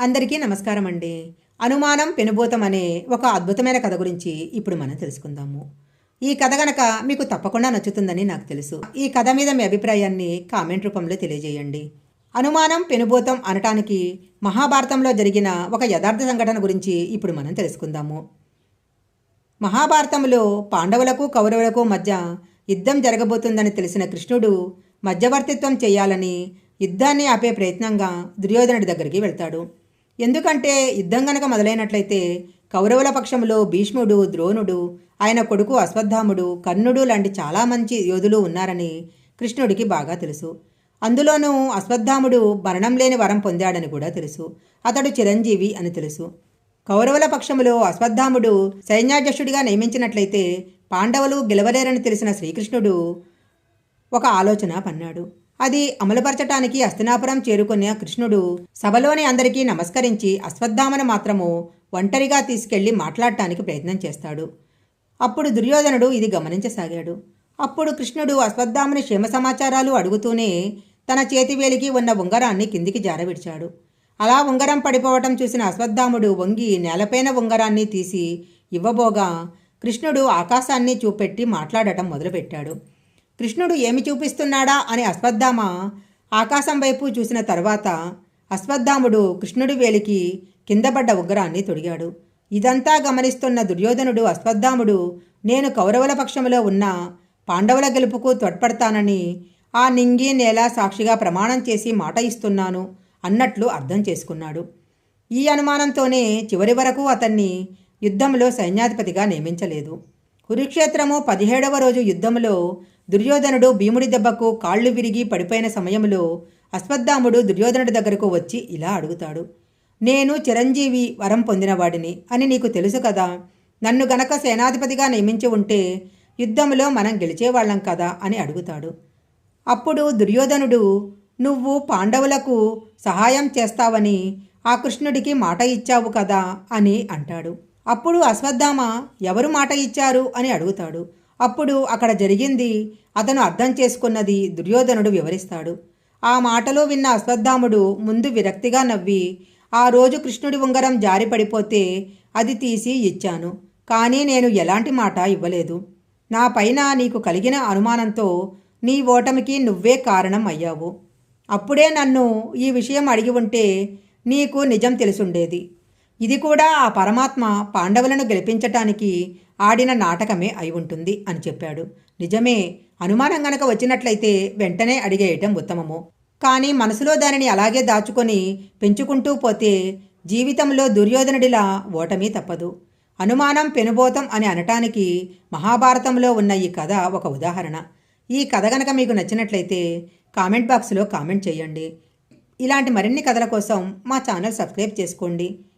అందరికీ నమస్కారం అండి. అనుమానం పెనుభూతం అనే ఒక అద్భుతమైన కథ గురించి ఇప్పుడు మనం తెలుసుకుందాము. ఈ కథ గనక మీకు తప్పకుండా నచ్చుతుందని నాకు తెలుసు. ఈ కథ మీద మీ అభిప్రాయాన్ని కామెంట్ రూపంలో తెలియజేయండి. అనుమానం పెనుభూతం అనటానికి మహాభారతంలో జరిగిన ఒక యథార్థ సంఘటన గురించి ఇప్పుడు మనం తెలుసుకుందాము. మహాభారతంలో పాండవులకు కౌరవులకు మధ్య యుద్ధం జరగబోతుందని తెలిసిన కృష్ణుడు మధ్యవర్తిత్వం చేయాలని యుద్ధాన్ని ఆపే ప్రయత్నంగా దుర్యోధనుడి దగ్గరికి వెళ్తాడు. ఎందుకంటే యుద్ధం గనక మొదలైనట్లయితే కౌరవుల పక్షంలో భీష్ముడు ద్రోణుడు ఆయన కొడుకు అశ్వత్థాముడు కర్ణుడు లాంటి చాలా మంచి యోధులు ఉన్నారని కృష్ణుడికి బాగా తెలుసు. అందులోనూ అశ్వత్థాముడు మరణం లేని వరం పొందాడని కూడా తెలుసు. అతడు చిరంజీవి అని తెలుసు. కౌరవుల పక్షములో అశ్వత్థాముడు సైన్యాధ్యక్షుడిగా నియమించినట్లయితే పాండవులు గెలవలేరని తెలిసిన శ్రీకృష్ణుడు ఒక ఆలోచన పన్నాడు. అది అమలుపరచటానికి అస్తినాపురం చేరుకున్న కృష్ణుడు సభలోని అందరికీ నమస్కరించి అశ్వత్థామను మాత్రము ఒంటరిగా తీసుకెళ్ళి మాట్లాడటానికి ప్రయత్నం చేస్తాడు. అప్పుడు దుర్యోధనుడు ఇది గమనించసాగాడు. అప్పుడు కృష్ణుడు అశ్వత్థామని క్షేమ సమాచారాలు అడుగుతూనే తన చేతివేలికి ఉన్న ఉంగరాన్ని కిందికి జారవిడిచాడు. అలా ఉంగరం పడిపోవటం చూసిన అశ్వత్థాముడు వంగి నేలపైన ఉంగరాన్ని తీసి ఇవ్వబోగా కృష్ణుడు ఆకాశాన్ని చూపెట్టి మాట్లాడటం మొదలుపెట్టాడు. కృష్ణుడు ఏమి చూపిస్తున్నాడా అని అశ్వత్థామ ఆకాశం వైపు చూసిన తర్వాత అశ్వత్థాముడు కృష్ణుడి వేలికి కిందపడ్డ ఉగ్రాన్ని తొడిగాడు. ఇదంతా గమనిస్తున్న దుర్యోధనుడు అశ్వత్థాముడు నేను కౌరవుల పక్షంలో ఉన్న పాండవుల గెలుపుకు తోడ్పడతానని ఆ నింగి నేల సాక్షిగా ప్రమాణం చేసి మాట ఇస్తున్నాను అన్నట్లు అర్థం చేసుకున్నాడు. ఈ అనుమానంతోనే చివరి వరకు అతన్ని యుద్ధంలో సైన్యాధిపతిగా నియమించలేదు. కురుక్షేత్రము పదిహేడవ రోజు యుద్ధంలో దుర్యోధనుడు భీముడి దెబ్బకు కాళ్ళు విరిగి పడిపోయిన సమయంలో అశ్వత్థాముడు దుర్యోధనుడి దగ్గరకు వచ్చి ఇలా అడుగుతాడు నేను చిరంజీవి వరం పొందినవాడిని అని నీకు తెలుసు కదా. నన్ను గనక సేనాధిపతిగా నియమించి ఉంటే యుద్ధంలో మనం గెలిచేవాళ్ళం కదా అని అడుగుతాడు. అప్పుడు దుర్యోధనుడు నువ్వు పాండవులకు సహాయం చేస్తావని ఆ కృష్ణుడికి మాట ఇచ్చావు కదా అని అంటాడు. అప్పుడు అశ్వత్థామ ఎవరు మాట ఇచ్చారు? అని అడుగుతాడు. అప్పుడు అక్కడ జరిగింది అతను అర్థం చేసుకున్నది దుర్యోధనుడు వివరిస్తాడు. ఆ మాటలు విన్న అశ్వత్థాముడు ముందు విరక్తిగా నవ్వి ఆ రోజు కృష్ణుడి ఉంగరం జారి పడిపోతే అది తీసి ఇచ్చాను కానీ నేను ఎలాంటి మాట ఇవ్వలేదు. నా పైన నీకు కలిగిన అనుమానంతో నీ ఓటమికి నువ్వే కారణం అయ్యావు. అప్పుడే నన్ను ఈ విషయం అడిగి ఉంటే నీకు నిజం తెలుసుండేది. ఇది కూడా ఆ పరమాత్మ పాండవులను గెలిపించటానికి ఆడిన నాటకమే అయి ఉంటుంది అని చెప్పాడు. నిజమే అనుమానం గనక వచ్చినట్లయితే వెంటనే అడిగేయటం ఉత్తమము. కానీ మనసులో దానిని అలాగే దాచుకొని పెంచుకుంటూ పోతే జీవితంలో దుర్యోధనుడిలా ఓటమి తప్పదు. అనుమానం పెనుబోతం అని అనటానికి మహాభారతంలో ఉన్న ఈ కథ ఒక ఉదాహరణ. ఈ కథ గనక మీకు నచ్చినట్లయితే కామెంట్ బాక్స్లో కామెంట్ చేయండి. ఇలాంటి మరిన్ని కథల కోసం మా ఛానల్ సబ్స్క్రైబ్ చేసుకోండి.